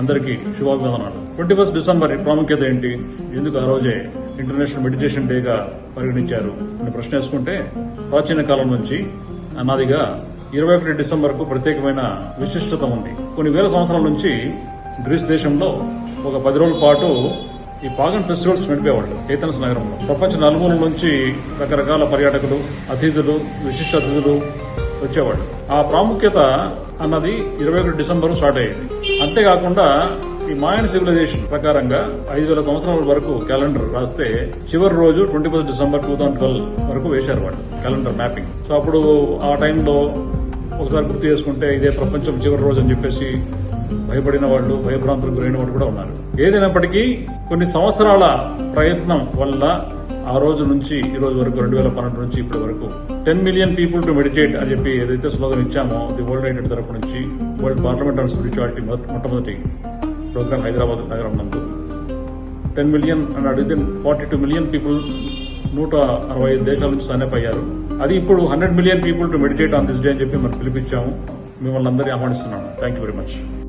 అందరికీ శుభాభివందనాలు. Twenty first December ప్రాముఖ్యత ఏంటి? ఎందుకు ఆ రోజే ఇంటర్నేషనల్ మెడిటేషన్ డేగా పరిగణించారు? అని ప్రశ్న వేసుకుంటే ప్రాచీన కాలం నుంచి అన్నదిగా ఇరవై ఒకటి డిసెంబర్కు ప్రత్యేకమైన విశిష్టత ఉంది. కొన్ని వేల సంవత్సరాల నుంచి గ్రీస్ దేశంలో ఒక పది రోజుల పాటు ఈ పాగన్ ఫెస్టివల్స్ నడిపేవాళ్ళు ఏథెన్స్ నగరంలో. ప్రపంచ నలుమూల నుంచి రకరకాల పర్యాటకులు అతిథులు విశిష్ట అతిథులు వచ్చేవాళ్ళు ఆ ప్రాముఖ్యత అన్నది ఇరవై ఒకటి డిసెంబర్ స్టార్ట్ అయ్యింది. అంతేకాకుండా ఈ మాయన్ సివిలైజేషన్ ప్రకారంగా ఐదు వేల సంవత్సరాల వరకు క్యాలెండర్ రాస్తే చివరి రోజు twenty first December two thousand twelve వరకు వేశారు వాళ్ళు క్యాలెండర్ మ్యాపింగ్. సో అప్పుడు ఆ టైంలో ఒకసారి గుర్తు చేసుకుంటే ఇదే ప్రపంచం చివరి రోజు అని చెప్పేసి భయపడిన వాళ్ళు భయభ్రాంతులకు గురైన వాళ్ళు కూడా ఉన్నారు. ఏదైనప్పటికీ కొన్ని సంవత్సరాల ప్రయత్నం వల్ల ఆ రోజు నుంచి ఈ రోజు వరకు రెండు వేల పన్నెండు నుంచి ఇప్పటి వరకు. Ten million people to meditate అని చెప్పి ఏదైతే స్లోగన్ ఇచ్చామో ది వరల్డ్ యూనిట్ తరపు నుంచి వరల్డ్ పార్లమెంట్ ఆన్ స్పిరిచువాలిటీ మొట్టమొదటి ప్రోగ్రామ్ హైదరాబాద్ నగరం నందు. టెన్ మిలియన్ అని అడిగితే ఫార్టీ టూ మిలియన్ పీపుల్ నూట అరవై ఐదు దేశాల నుంచి సైన్ అప్ అయ్యారు. అది ఇప్పుడు hundred million people to meditate on this day అని చెప్పి మనం పిలిపించాము. మిమ్మల్ని అందరినీ ఆహ్వానిస్తున్నాను థ్యాంక్ యూ వెరీ మచ్